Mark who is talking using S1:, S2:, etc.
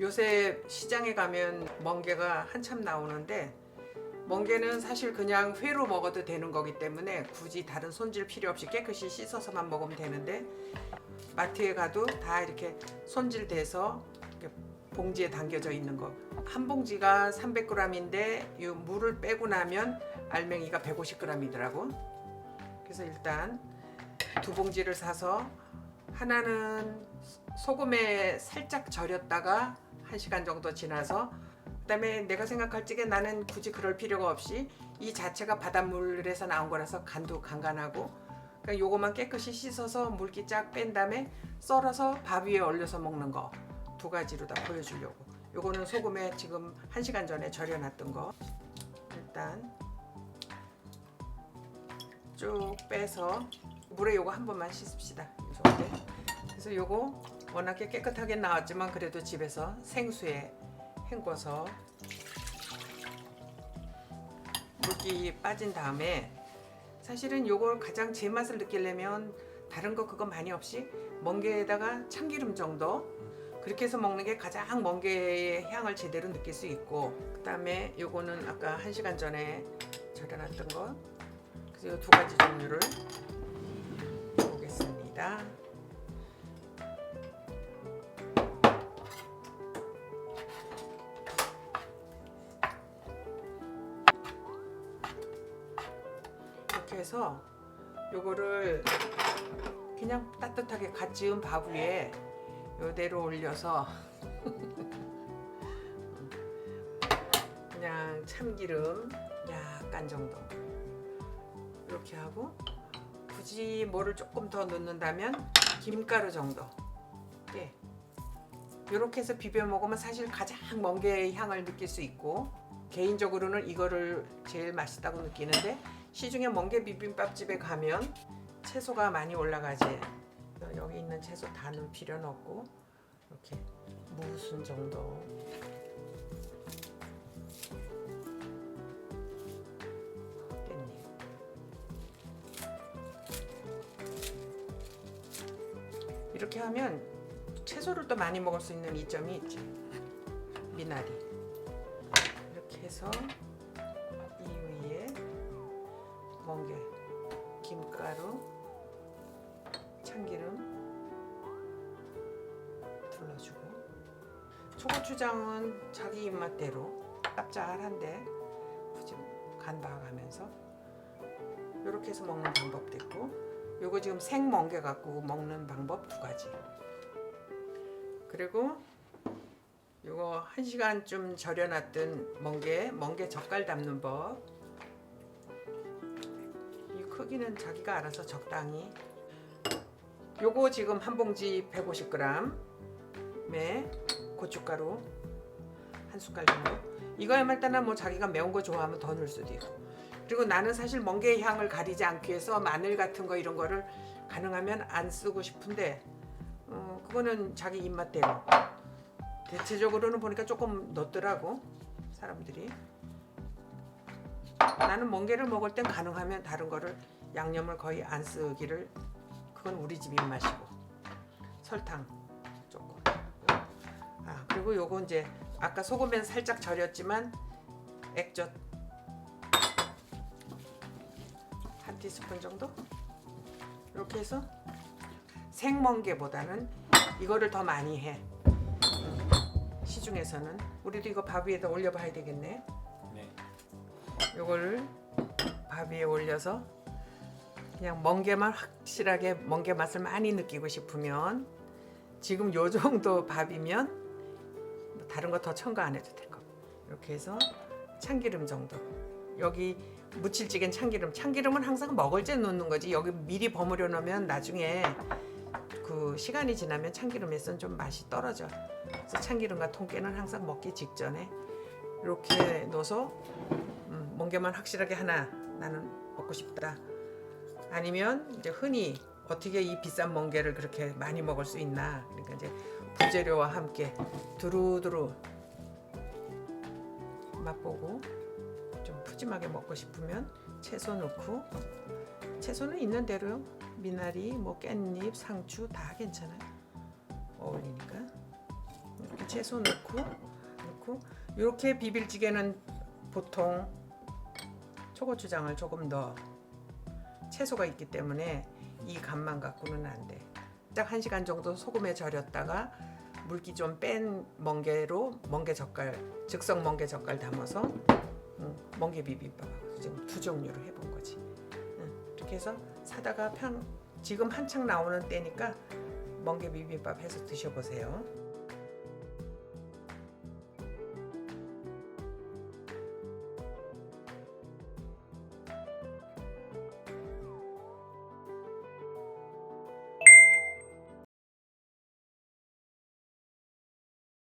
S1: 요새 시장에 가면 멍게가 한참 나오는데 멍게는 사실 그냥 회로 먹어도 되는 거기 때문에 굳이 다른 손질 필요 없이 깨끗이 씻어서만 먹으면 되는데 마트에 가도 다 이렇게 손질돼서 이렇게 봉지에 담겨져 있는 거. 한 봉지가 300g인데 이 물을 빼고 나면 알맹이가 150g이더라고. 그래서 일단 두 봉지를 사서 하나는 소금에 살짝 절였다가 1시간 정도 지나서 그다음에 내가 생각할 적에 나는 굳이 그럴 필요가 없이 이 자체가 바닷물에서 나온 거라서 간도 간간하고 그러니까 요거만 깨끗이 씻어서 물기 쫙 뺀 다음에 썰어서 밥 위에 올려서 먹는 거 두 가지로 다 보여주려고. 요거는 소금에 지금 1시간 전에 절여놨던 거. 일단 쭉 빼서 물에 요거 한 번만 씻읍시다. 이 정도 그래서 요거 워낙에 깨끗하게 나왔지만 그래도 집에서 생수에 헹궈서 물기 빠진 다음에 사실은 요걸 가장 제 맛을 느끼려면 다른 거 그거 많이 없이 멍게에다가 참기름 정도 그렇게 해서 먹는 게 가장 멍게의 향을 제대로 느낄 수 있고 그 다음에 요거는 아까 한 시간 전에 절여놨던 거 그래서 이두 가지 종류를 보겠습니다. 해서 요거를 그냥 따뜻하게 갓 지은 밥 위에 요대로 올려서 그냥 참기름 약간 정도 이렇게 하고 굳이 뭐를 조금 더 넣는다면 김가루 정도 예. 이렇게 해서 비벼 먹으면 사실 가장 멍게의 향을 느낄 수 있고 개인적으로는 이거를 제일 맛있다고 느끼는데 시중에 멍게 비빔밥집에 가면 채소가 많이 올라가지. 여기 있는 채소 다 넣을 필요는 없고 이렇게 무순 정도. 이렇게 하면 채소를 또 많이 먹을 수 있는 이점이 있지. 미나리. 이렇게 해서 김가루 참기름 둘러주고 초고추장은 자기 입맛대로 짭짤한데 굳이 간 봐가면서 이렇게 해서 먹는 방법도 있고 요거 지금 생 멍게 갖고 먹는 방법 두 가지. 그리고 요거 한 시간쯤 절여놨던 멍게 멍게 젓갈 담는 법. 이 크기는 자기가 알아서 적당히. 요거 지금 한 봉지 150g에 고춧가루 한 숟갈 정도. 이거야말로 따나 뭐 자기가 매운 거 좋아하면 더 넣을 수도 있고. 그리고 나는 사실 멍게의 향을 가리지 않기 위해서 마늘 같은 거 이런 거를 가능하면 안 쓰고 싶은데 어, 그거는 자기 입맛대로. 대체적으로는 보니까 조금 넣더라고 사람들이. 나는 멍게를 먹을 땐 가능하면 다른 거를 양념을 거의 안 쓰기를 그건 우리 집 입맛이고. 설탕 조금. 아 그리고 요거 이제 아까 소금엔 살짝 절였지만 액젓 한 티스푼 정도? 이렇게 해서 생멍게보다는 이거를 더 많이 해. 시중에서는. 우리도 이거 밥 위에다 올려봐야 되겠네.
S2: 네.
S1: 요거를 밥 위에 올려서 그냥 멍게만 확실하게 멍게 맛을 많이 느끼고 싶으면 지금 요 정도 밥이면 뭐 다른 거 더 첨가 안 해도 될 거. 이렇게 해서 참기름 정도. 여기 무칠찌개는 참기름. 참기름은 항상 먹을 때 넣는 거지. 여기 미리 버무려 놓으면 나중에 그 시간이 지나면 참기름에서는 좀 맛이 떨어져. 그래서 참기름과 통깨는 항상 먹기 직전에 이렇게 넣어서 음, 멍게만 확실하게 하나 나는 먹고 싶다. 아니면 이제 흔히 어떻게 이 비싼 멍게를 그렇게 많이 먹을 수 있나? 그러니까 이제 부재료와 함께 두루두루 맛보고 좀 푸짐하게 먹고 싶으면 채소 넣고. 채소는 있는 대로 미나리, 뭐 깻잎, 상추 다 괜찮아요. 어울리니까. 이렇게 채소 넣고 넣고. 이렇게 비빌찌개는 보통 초고추장을 조금 더 채소가 있기 때문에 이 간만 갖고는 안 돼. 딱 한 시간 정도 소금에 절였다가 물기 좀 뺀 멍게로 멍게 젓갈 즉석 멍게 젓갈 담아서 응, 멍게 비빔밥하고 지금 두 종류로 해본 거지. 응, 이렇게 해서 사다가 편 지금 한창 나오는 때니까 멍게 비빔밥 해서 드셔보세요.